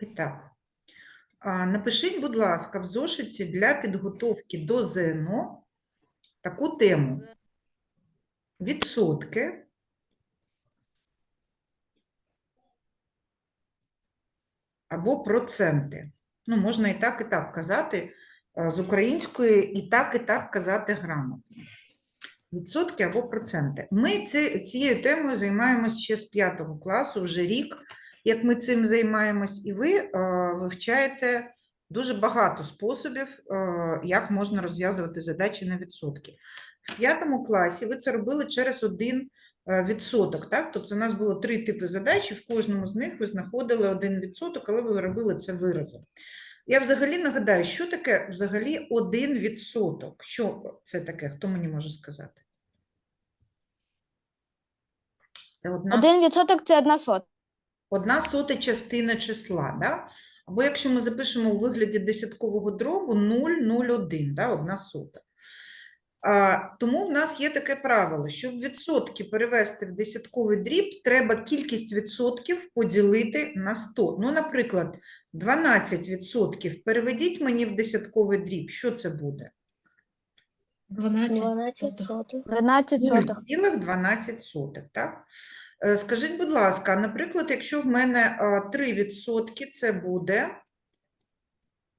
І так, напишіть, будь ласка, в зошиті для підготовки до ЗНО таку тему. Відсотки або проценти. Ну, можна і так, і так казати. З української і так, і так казати грамотно. Відсотки або проценти. Ми ці, цією темою займаємось ще з 5 класу, вже рік, як ми цим займаємось, і ви е, вивчаєте дуже багато способів, е, як можна розв'язувати задачі на відсотки. В 5 класі ви це робили через один е, відсоток, так? Тобто у нас було три типи задач, і в кожному з них ви знаходили один відсоток, але ви робили це виразом. Я взагалі нагадаю, що таке взагалі один відсоток? Що це таке? Хто мені може сказати? Це одна, Один відсоток це одна сота. Одна сота частина числа, да? Або якщо ми запишемо у вигляді десяткового дробу 0,01, да? одна сота. А, тому в нас є таке правило, щоб відсотки перевести в десятковий дріб, треба кількість відсотків поділити на 100. Ну, наприклад, 12 відсотків переведіть мені в десятковий дріб, що це буде? 12 12 сотих. сотих. 12 сотих. так? Е, Скажіть, будь ласка, наприклад, якщо в мене а, 3%, це буде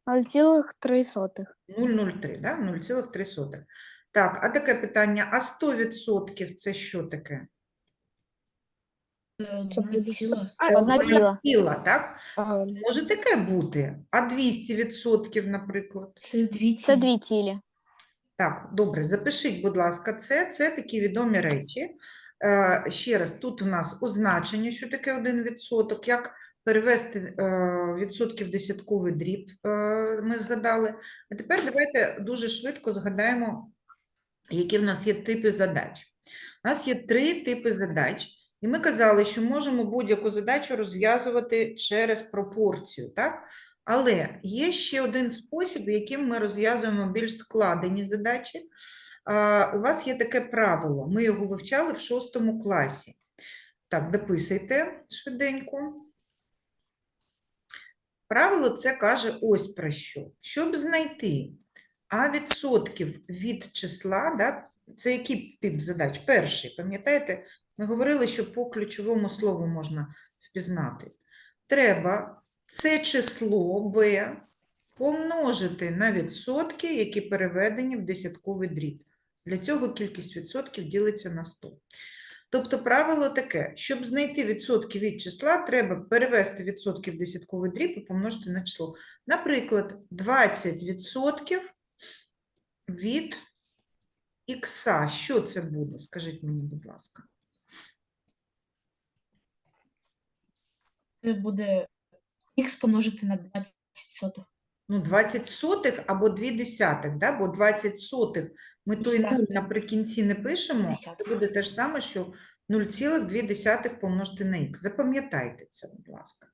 0,3 сотих. 0,03, да? 0,3. Так, а таке питання, а 100% це що таке? Це Це одна ціла. Одна ціла. ціла, так? Може таке бути. А 200%, наприклад? Це дві Це дві цілі. Так, добре, запишіть, будь ласка, це, це такі відомі речі. Е, ще раз, тут у нас означення, що таке 1%, як перевести е, відсотки в десятковий дріб, е, ми згадали. А тепер давайте дуже швидко згадаємо, які в нас є типи задач. У нас є три типи задач, і ми казали, що можемо будь-яку задачу розв'язувати через пропорцію, так? Але є ще один спосіб, яким ми розв'язуємо більш складені задачі. У вас є таке правило, ми його вивчали в шостому класі. Так, дописуйте швиденько. Правило це каже ось про що. Щоб знайти а відсотків від числа, да, це який тип задач? Перший, пам'ятаєте, ми говорили, що по ключовому слову можна впізнати. Треба це число b помножити на відсотки, які переведені в десятковий дріб. Для цього кількість відсотків ділиться на 100. Тобто правило таке, щоб знайти відсотки від числа, треба перевести відсотки в десятковий дріб і помножити на число. Наприклад, 20% від ікса. Що це буде? Скажіть мені, будь ласка. Це буде х помножити на 20 сотих. Ну, 20 сотих або 2 десятих, да? бо 20 сотих ми той Так. 0 наприкінці не пишемо, Десятих. це буде те ж саме, що 0,2 помножити на х. Запам'ятайте це, будь ласка.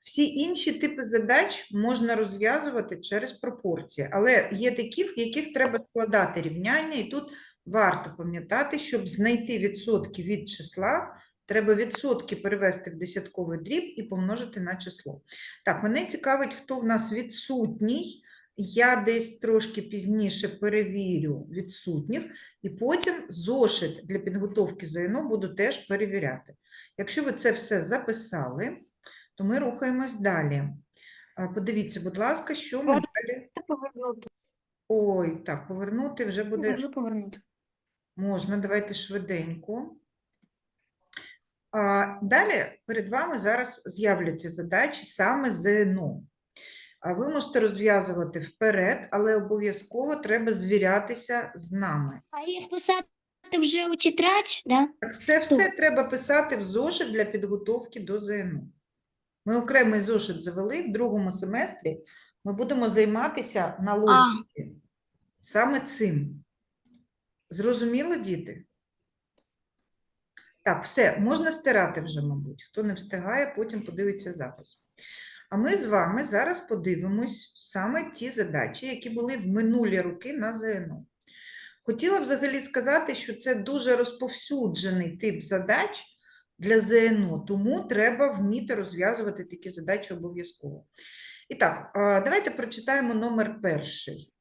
Всі інші типи задач можна розв'язувати через пропорції, але є такі, в яких треба складати рівняння, і тут варто пам'ятати, щоб знайти відсотки від числа, треба відсотки перевести в десятковий дріб і помножити на число. Так, мене цікавить, хто в нас відсутній. Я десь трошки пізніше перевірю відсутніх, і потім зошит для підготовки ЗНО буду теж перевіряти. Якщо ви це все записали, то ми рухаємось далі. Подивіться, будь ласка, що ми далі. повернути. Ой, так, повернути вже буде. Вже повернути. Можна, давайте швиденько. Далі перед вами зараз з'являться задачі саме ЗНО. Ви можете розв'язувати вперед, але обов'язково треба звірятися з нами. А їх писати вже у тетрадь, да? Так це все треба писати в зошит для підготовки до ЗНО. Ми окремий зошит завели в другому семестрі. Ми будемо займатися на логіці саме цим. Зрозуміло, діти? Так, все, можна стирати вже, мабуть. Хто не встигає, потім подивиться запис. А ми з вами зараз подивимось саме ті задачі, які були в минулі роки на ЗНО. Хотіла взагалі сказати, що це дуже розповсюджений тип задач, для ЗНО, тому треба вміти розв'язувати такі задачі обов'язково. І так, давайте прочитаємо номер перший.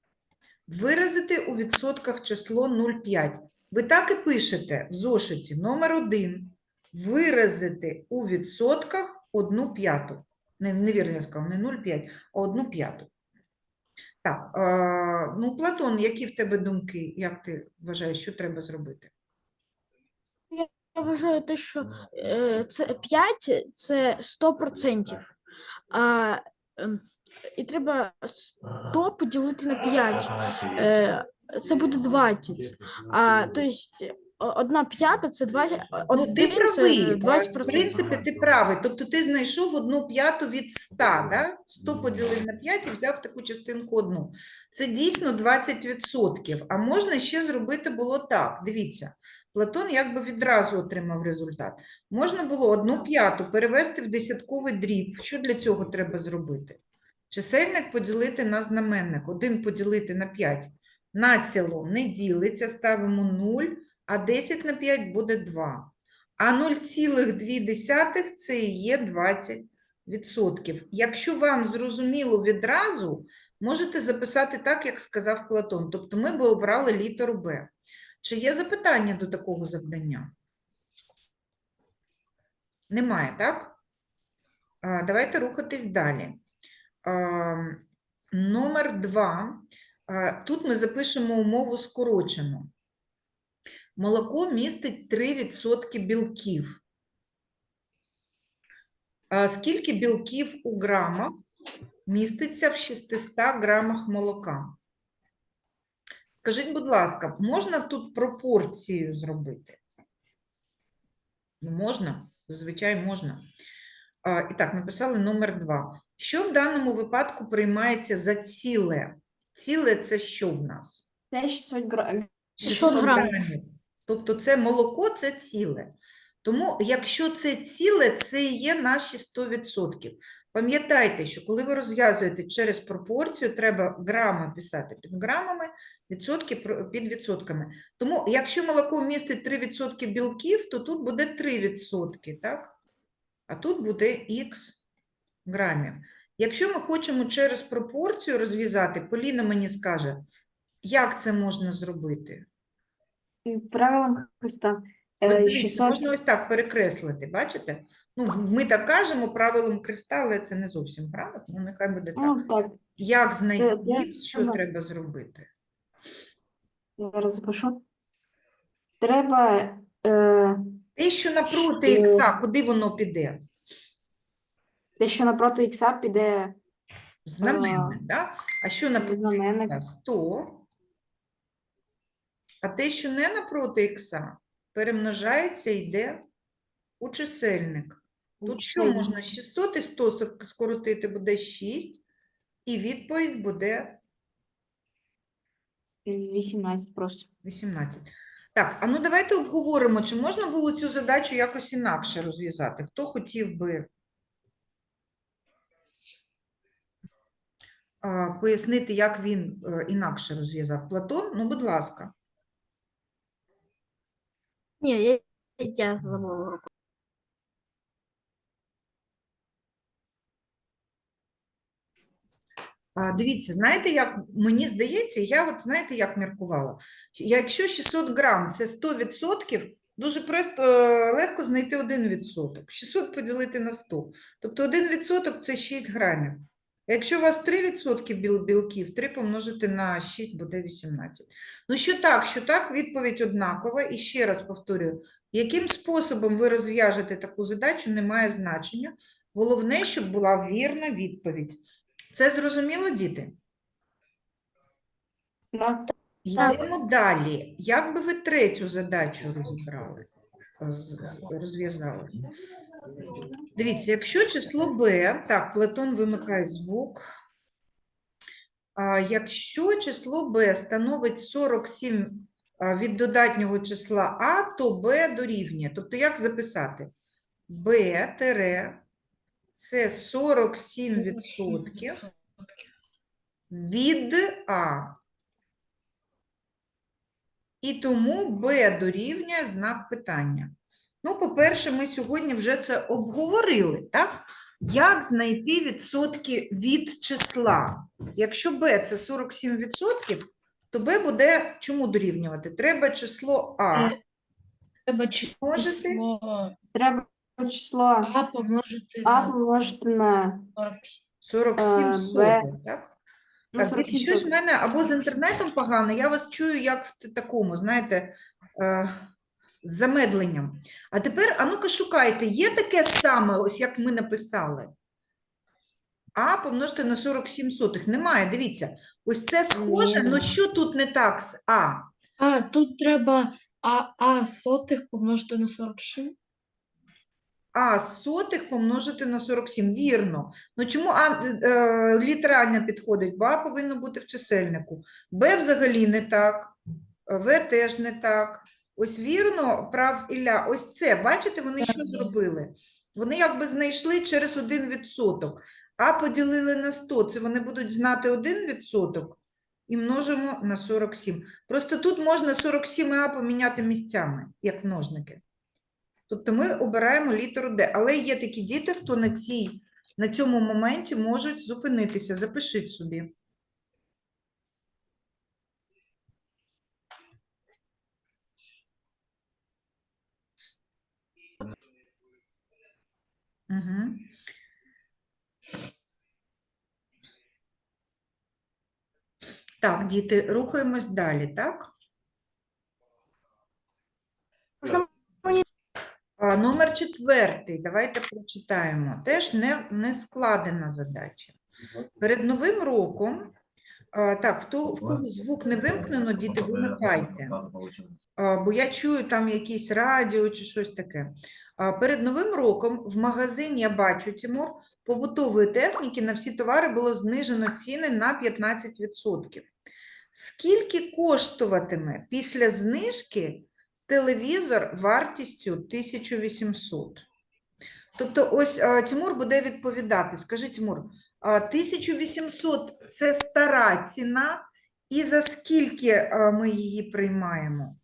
Виразити у відсотках число 0,5. Ви так і пишете в зошиті номер 1. Виразити у відсотках 1 п'яту. Не, невірно я сказала, не 0,5, а 1 п'яту. Так, а, ну, Платон, які в тебе думки? Як ти вважаєш, що треба зробити? Я вважаю те, що е, це 5 це 100%. А, ем, і треба 100 поділити на 5. Е, це буде 20. А, тобто, одна п'ята це 20, Ну, ти правий, 20%. в принципі, ти правий. Тобто ти знайшов одну п'яту від 100, да? 100 поділив на 5 і взяв таку частинку одну. Це дійсно 20%. А можна ще зробити було так. Дивіться, Платон якби відразу отримав результат. Можна було одну п'яту перевести в десятковий дріб. Що для цього треба зробити? Чисельник поділити на знаменник. 1 поділити на 5. Націло не ділиться, ставимо 0, а 10 на 5 буде 2. А 0,2 це і є 20%. Якщо вам зрозуміло відразу, можете записати так, як сказав Платон. Тобто ми би обрали літеру Б. Чи є запитання до такого завдання? Немає, так? Давайте рухатись далі. Номер 2. Тут ми запишемо умову скорочену. Молоко містить 3% білків. Скільки білків у грамах міститься в 600 грамах молока? Скажіть, будь ласка, можна тут пропорцію зробити? Ну, Можна, зазвичай можна. І так, написали номер 2. Що в даному випадку приймається за ціле? Ціле це що в нас? Це 600 грамів. 600 грамів. Тобто це молоко це ціле. Тому, якщо це ціле, це і є наші 100%. Пам'ятайте, що коли ви розв'язуєте через пропорцію, треба грами писати під грамами, відсотки під відсотками. Тому, якщо молоко містить 3% білків, то тут буде 3%, так? А тут буде х грамів. Якщо ми хочемо через пропорцію розв'язати, Поліна мені скаже, як це можна зробити? Правилом Христа. Е, 600 Можна ось так перекреслити, бачите? Ну, ми так кажемо правилом креста, але це не зовсім грамотно, ну, нехай буде так. Ну, так, Як знайти я що сама. треба зробити? зараз запишу. Треба е, Те, що напроти Що? ікса, куди воно піде? Те, що напроти ікса піде Знаменник, да? А що напроти знаменник. ікса? 100. А те, що не напроти ікса, перемножається і йде у чисельник. Тут що можна 600 і 100 ск- скоротити буде 6, і відповідь буде 18 просто. 18. Так, а ну давайте обговоримо, чи можна було цю задачу якось інакше розв'язати? Хто хотів би пояснити, як він е, інакше розв'язав? Платон? Ну, будь ласка. Ні, я, я забула руку. Дивіться, знаєте, як мені здається, я от знаєте, як міркувала? Якщо 600 грам це 100%, дуже просто е, легко знайти 1%. 600 поділити на 100. Тобто 1% це 6 грамів. Якщо у вас 3% біл білків, 3 помножити на 6 буде 18. Ну, що так, що так, відповідь однакова. І ще раз повторюю, яким способом ви розв'яжете таку задачу, не має значення. Головне, щоб була вірна відповідь. Це зрозуміло, діти? Ну, Йдемо далі. Як би ви третю задачу розібрали? Розв'язали? Дивіться, якщо число b, так, Платон вимикає звук. А, якщо число b становить 47 від додатнього числа а, то b дорівнює. Тобто як записати? b тире це 47% від а. І тому b дорівнює знак питання. Ну, по-перше, ми сьогодні вже це обговорили, так? Як знайти відсотки від числа? Якщо b це 47%, то b буде чому дорівнювати? Треба число а. Е, Треба Можете? число Треба число А помножити А на помножити на 47. 47 Е, Б. так? ну, Так, 47 дивіться, щось в мене або з інтернетом погано, я вас чую як в т- такому, знаєте, е, з замедленням. А тепер, а ну-ка шукайте, є таке саме, ось як ми написали? А помножити на 47 сотих. Немає, дивіться. Ось це схоже, але що тут не так з А? А, тут треба А, а сотих помножити на 47. А сотих помножити на 47. Вірно. Ну чому А е, літерально підходить? А повинно бути в чисельнику. Б взагалі не так. В теж не так. Ось вірно, прав Ілля. Ось це, бачите, вони що зробили? Вони якби знайшли через 1%. А поділили на 100, це вони будуть знати 1% і множимо на 47. Просто тут можна 47 і А поміняти місцями, як множники. Тобто ми обираємо літеру Д. Але є такі діти, хто на, цій, на цьому моменті можуть зупинитися. Запишіть собі. Угу. Так, діти, рухаємось далі, так? Можна А, Номер четвертий, давайте прочитаємо. Теж не, не складена задача. Перед Новим роком, а, так, хто, в кого звук не вимкнено, діти, вимикайте. А, Бо я чую там якісь радіо чи щось таке. А, Перед Новим роком в магазині я бачу, Тимур, побутової техніки на всі товари було знижено ціни на 15%. Скільки коштуватиме після знижки телевізор вартістю 1800? Тобто ось Тимур буде відповідати. Скажи, Тимур, 1800 – це стара ціна, і за скільки ми її приймаємо?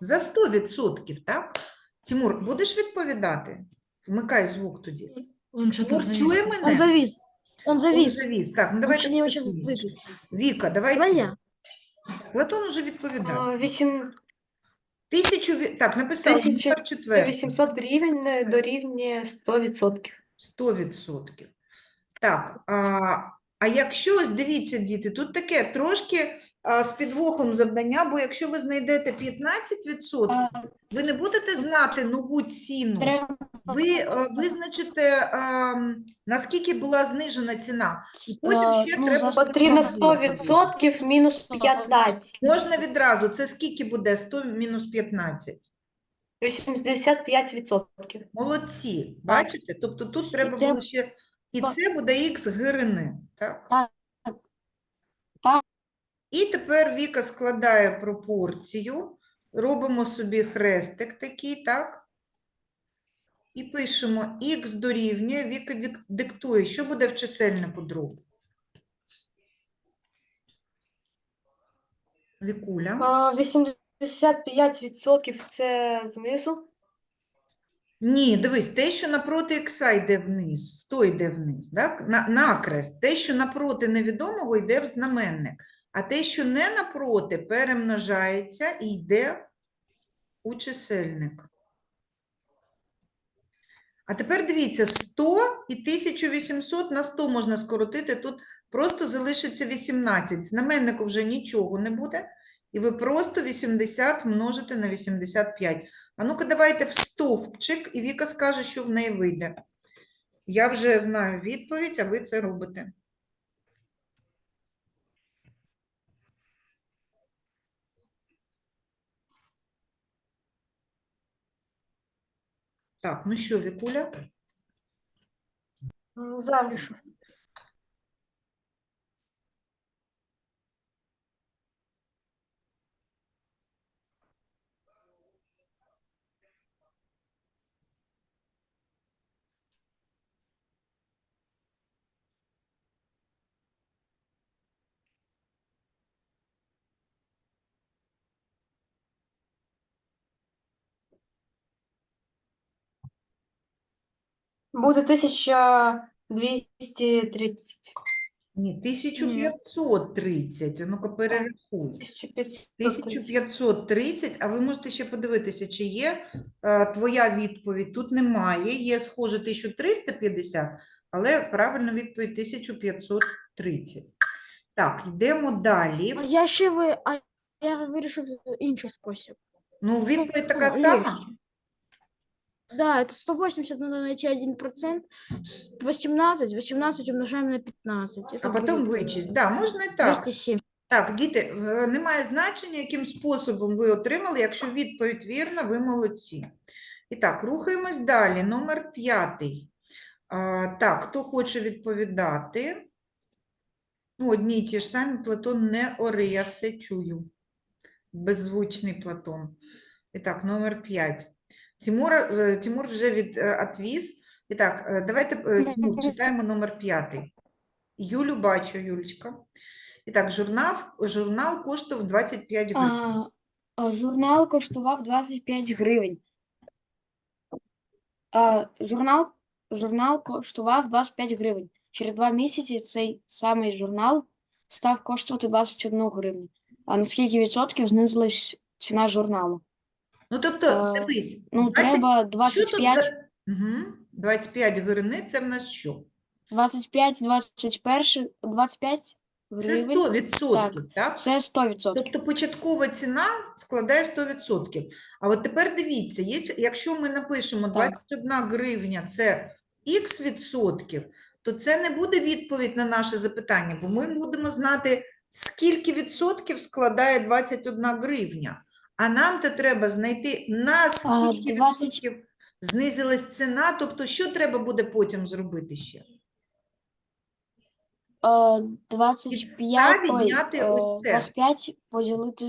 За 100%, так? Тимур, будеш відповідати? Вмикай звук тоді. Он що-то Тимур, чує Он мене? завис. Он Он завис. завіс. Так, ну Он давайте. Віка, давай. Давай я. Платон уже відповідав. 8 Тисячу, так, написав, Тисяча номер четвертий. 800 гривень дорівнює 100%. 100%. Так, а, а якщо, ось дивіться, діти, тут таке трошки а, з підвохом завдання, бо якщо ви знайдете 15%, ви не будете знати нову ціну. Треба Ви е, визначите, ем, наскільки була знижена ціна. І потім ще ну, треба Потрібно 100% мінус 15. Можна відразу. Це скільки буде 100 мінус 15? 85%. Молодці. Бачите? Тобто тут треба це було ще... І це буде х гирини. Так? Так. Так. І тепер Віка складає пропорцію. Робимо собі хрестик такий, так? І пишемо х дорівнює, Віка диктує, що буде в чисельнику дроб. Вікуля. А, 85% це знизу. Ні, дивись, те, що напроти ікса йде вниз, 100 йде вниз, так? На, накрест. Те, що напроти невідомого, йде в знаменник. А те, що не напроти, перемножається і йде у чисельник. А тепер дивіться, 100 і 1800 на 100 можна скоротити, тут просто залишиться 18. Знаменнику вже нічого не буде, і ви просто 80 множите на 85. А ну-ка давайте в стовпчик, і Віка скаже, що в неї вийде. Я вже знаю відповідь, а ви це робите. Так, ну що, Вікуля? М, Буде 1230. Ні, 1530. А Ну-ка перерахуй. 1530. 1530, а ви можете ще подивитися, чи є е, твоя відповідь. Тут немає, є схоже 1350, але правильна відповідь 1530. Так, йдемо далі. А я ще ви, а я вирішив інший спосіб. Ну, відповідь така Ну, сама. легче. Да, это 180 надо найти 1%, с- 18, 18 умножаем на 15. А Это потім будет, э, вичесть. Да, можна і так. 207. Так, діти, е, немає значення, яким способом ви отримали. Якщо відповідь вірна, ви молодці. І так, рухаємось далі. Номер п'ятий. А, так, хто хоче відповідати? Ну, одні й ті ж самі, Платон не ори, я все чую. Беззвучний Платон. І так, номер 5. Тимур, е, Тимур вже від, відвіз. І так, е, давайте, Тимур, читаємо номер 5. Юлю бачу, Юлечка. І так, журнал, журнал коштував 25 гривень. А, а, журнал коштував 25 гривень. А, журнал, журнал коштував 25 гривень. Через два місяці цей самий журнал став коштувати 21 гривню. А на скільки відсотків знизилась ціна журналу? Ну, тобто, дивись, Ну, 20 треба що тут 25, за... Угу. 25 гривень, це в нас що? 25, 21, 25 Це гривень. 100%, так? Це 100%. Тобто початкова ціна складає 100%. А от тепер дивіться, є- якщо ми напишемо 21 гривня – це х відсотків, то це не буде відповідь на наше запитання, бо ми будемо знати, скільки відсотків складає 21 гривня. А нам то треба знайти, на скільки 20 відсотків знизилась ціна, тобто що треба буде потім зробити ще? Е, Від 25, 100 ой, відняти е, ось це. 25 поділити...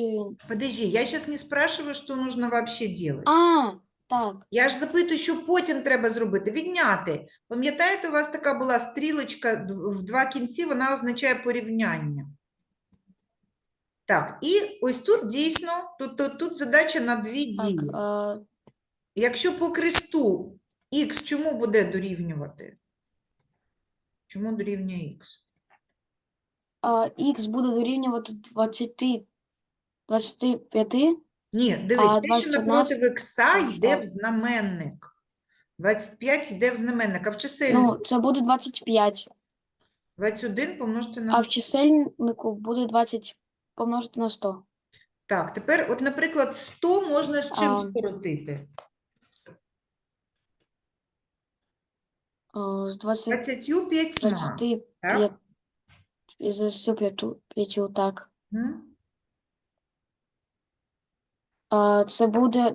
Подожди, я сейчас не спрашиваю, что нужно вообще делать. А, так. Я ж запитую, що потім треба зробити. Відняти. Пам'ятаєте, у вас така була стрілочка д- в два кінці, вона означає порівняння. Так, і ось тут дійсно, тут, тут, тут задача на дві Так, дії. е, Якщо по кресту х чому буде дорівнювати? Чому дорівнює х? х буде дорівнювати 20, 25, Ні, дивись, А те, що 21 напроти ікса йде в знаменник. 25 йде в знаменник, а в чисельнику ну, це буде 25, 21 помножити на а в чисельнику буде 20 помножити на 100. Так, тепер, от, наприклад, 100 можна з чим А. скоротити? Е, З 20, 25, 25, так? із 25, так. М? Це буде,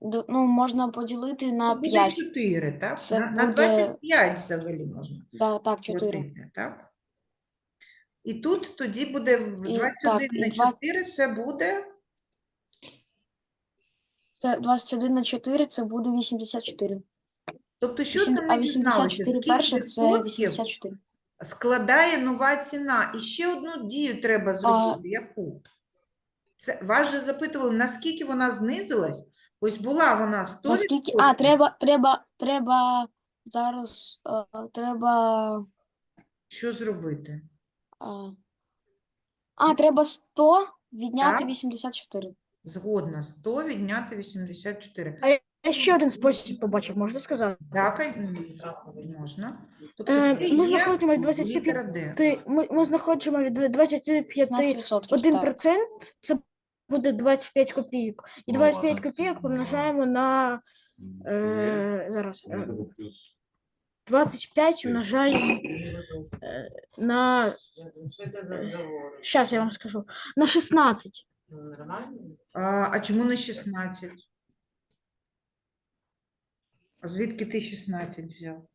д- ну, можна поділити на Буде 5. 4, так? Це на, на буде- 25 взагалі можна Да, так, 4. скоротити, так? І тут тоді буде в І 21 так, і на два- 4, це буде Це 21 на 4, це буде 84. Тобто, що Вісім- це а ми 84? Скільки перших це відсотків 84. складає нова ціна? І ще одну дію треба зробити. Яку? Це, вас же запитували, наскільки вона знизилась? Ось була вона 100%. Наскільки? А, треба, треба, треба зараз, е, треба, Що зробити? Е, а, треба 100 відняти Так. 84. Згодна, 100 відняти 84. Я ще один спосіб побачив, можна сказати? Так, м, можна. Тобто Е, ми є знаходимо 25 літера Д. Ти, ми, ми знаходимо від 25 15%. 1%, так. це буде 25 копійок. І 25 копійок помножаємо на е, зараз. е, 25 умножаємо е, на. Зараз я вам скажу. На 16. А, а чому не 16? А звідки ти 16 взяв?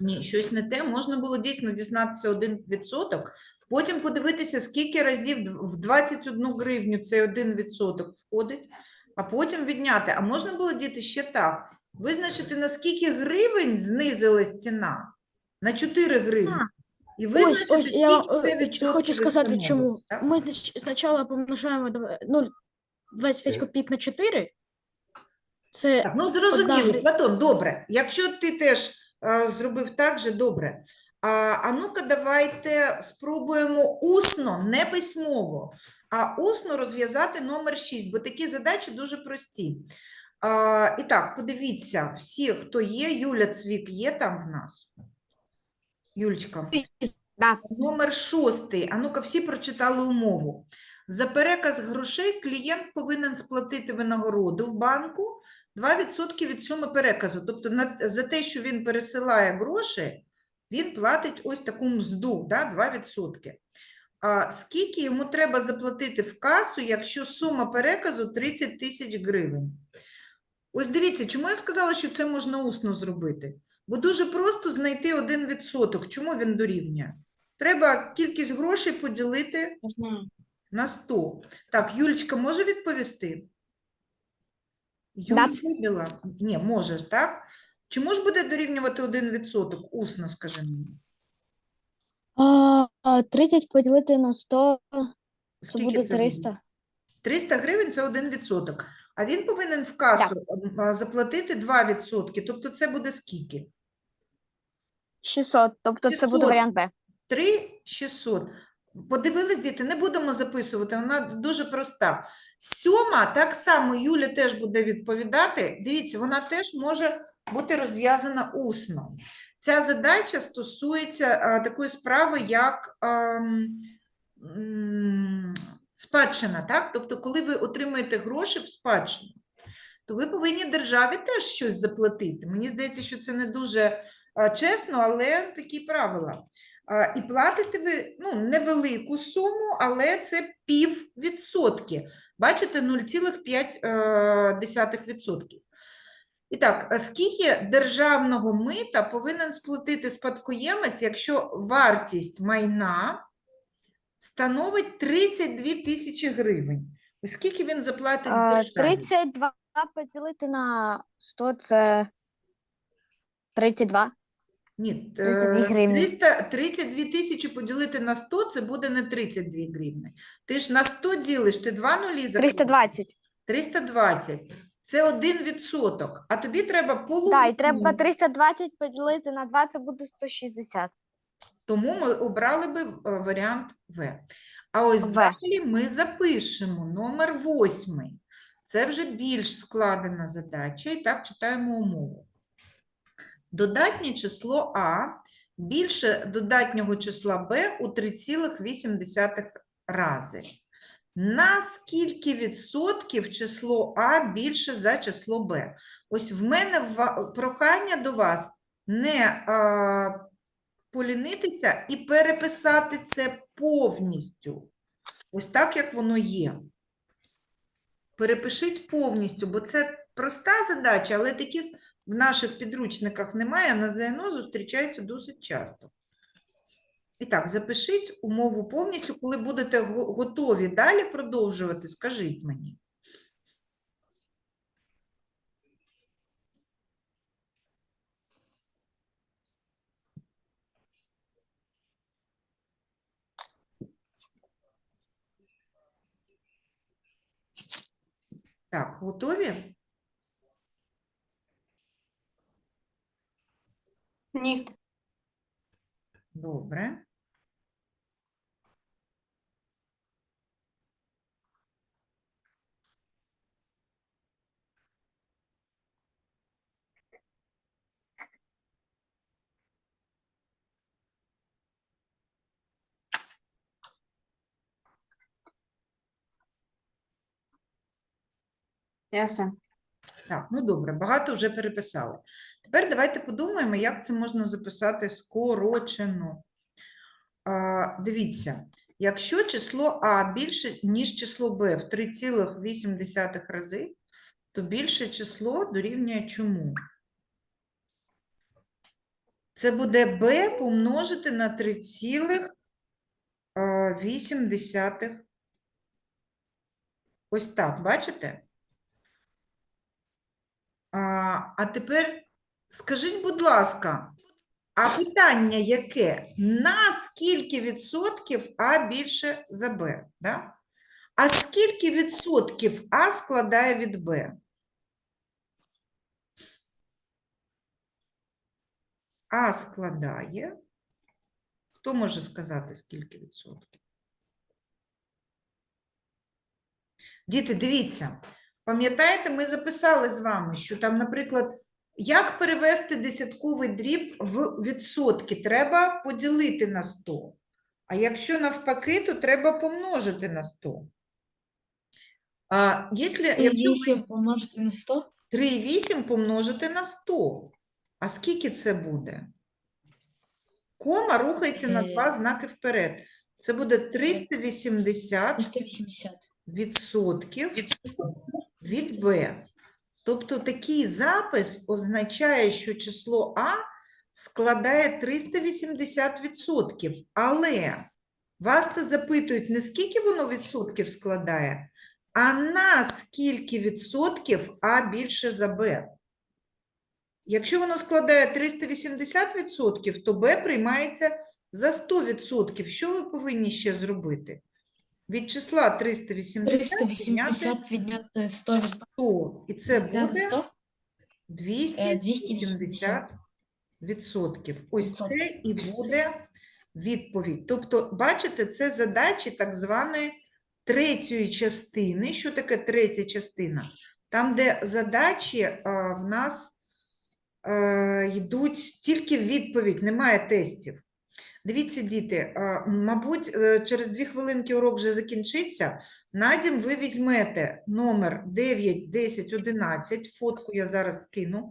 Ні, щось не те. Можна було дійсно дізнатися 1%, потім подивитися, скільки разів в 21 гривню цей 1% входить, а потім відняти. А можна було діти ще так. Визначити, на скільки гривень знизилась ціна? На 4 гривні. І визначити, ось я це е, відсотків хочу сказати, чому. так? Ми спочатку помножаємо дв- ну, 25 копійок на 4, Це Так, ну зрозуміло. Платон, добре. Якщо ти теж е, зробив так же, добре. А, а ну-ка, давайте спробуємо усно, не письмово, а усно розв'язати номер 6, бо такі задачі дуже прості. А, і так, подивіться, всі, хто є, Юля Цвік є там в нас? Юлечка. Да. Номер шостий. А ну-ка, всі прочитали умову. За переказ грошей клієнт повинен сплатити винагороду в банку 2% від суми переказу. Тобто на, за те, що він пересилає гроші, він платить ось таку мзду, да, 2%. А скільки йому треба заплатити в касу, якщо сума переказу 30 тисяч гривень? Ось дивіться, чому я сказала, що це можна усно зробити? Бо дуже просто знайти 1%. Чому він дорівнює? Треба кількість грошей поділити на 100. Так, Юлечка може відповісти? Да. Юля? Ні, можеш, так? Чому ж буде дорівнювати 1%? Усно, скажи мені. А, а, 30 поділити на 100, це Скільки буде це гривень? 300. 300 гривень – це 1%. А він повинен в касу а, заплатити 2%. Тобто це буде скільки? 600, тобто це буде варіант Б. 3 600. Подивились, діти, не будемо записувати, вона дуже проста. Сьома, так само Юля теж буде відповідати. Дивіться, вона теж може бути розв'язана усно. Ця задача стосується а, такої справи, як ам, м, спадщина, так? Тобто, коли ви отримуєте гроші в спадщину, то ви повинні державі теж щось заплатити. Мені здається, що це не дуже чесно, але такі правила. І платите ви ну, невелику суму, але це пів відсотки. Бачите, 0,5%. І так, скільки державного мита повинен сплатити спадкоємець, якщо вартість майна становить 32 тисячі гривень? Ось скільки він заплатить А, державі? 32 поділити на 100 це 32. Ні, 32 е, гривні. 300, 32 тисячі поділити на 100 – це буде не 32 гривні. Ти ж на 100 ділиш, ти два нулі закрив. 320. 320. Це один відсоток, а тобі треба половину. Так, і треба 320 поділити на 2, це буде 160. Тому ми обрали би е, варіант В. А ось В. далі ми запишемо номер восьмий. Це вже більш складена задача, і так читаємо умову. Додатнє число А більше додатнього числа Б у 3,8 рази. На скільки відсотків число А більше за число Б? Ось в мене прохання до вас не а, полінитися і переписати це повністю. Ось так, як воно є. Перепишіть повністю, бо це проста задача, але таких в наших підручниках немає, на ЗНО зустрічаються досить часто. І так, запишіть умову повністю, коли будете готові далі продовжувати, скажіть мені. Так, готові? Ні. Добре. Я все. Так, ну добре, багато вже переписали. Тепер давайте подумаємо, як це можна записати скорочено. А, дивіться, якщо число А більше, ніж число Б в 3,8 рази, то більше число дорівнює чому? Це буде b помножити на 3,8. Ось так, бачите? А тепер скажіть, будь ласка, а питання яке? На скільки відсотків А більше за Б? Да? А скільки відсотків А складає від Б? А складає. Хто може сказати, скільки відсотків? Діти, дивіться пам'ятаєте, ми записали з вами, що там, наприклад, як перевести десятковий дріб в відсотки? Треба поділити на 100. А якщо навпаки, то треба помножити на 100. А, якщо, І якщо ми помножити на 100. 3,8 помножити на 100. А скільки це буде? Кома рухається на Е. два знаки вперед. Це буде 380 380. відсотків від b. Тобто такий запис означає, що число А складає 380 відсотків. Але вас то запитують, не скільки воно відсотків складає, а на скільки відсотків А більше за Б. Якщо воно складає 380 відсотків, то Б приймається за 100 відсотків. Що ви повинні ще зробити? Від числа 380 відняти 380 відняти 100 від 100. І це буде 100. 280 280 відсотків. Ось це відсотків. і буде відповідь. Тобто, бачите, це задачі так званої третьої частини. Що таке третя частина? Там, де задачі а, в нас е, йдуть тільки в відповідь, немає тестів. Дивіться, діти, мабуть, е, через дві хвилинки урок вже закінчиться. Надім ви візьмете номер 9, 10, 11, фотку я зараз скину.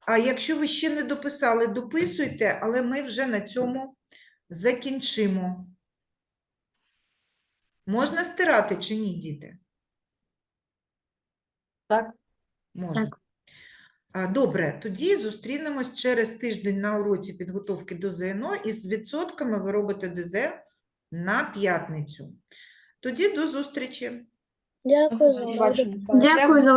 А якщо ви ще не дописали, дописуйте, але ми вже на цьому закінчимо. Можна стирати чи ні, діти? Так. Можна. А, Добре, тоді зустрінемось через тиждень на уроці підготовки до ЗНО і з відсотками ви робите ДЗ на п'ятницю. Тоді до зустрічі. Дякую за увагу. Дякую за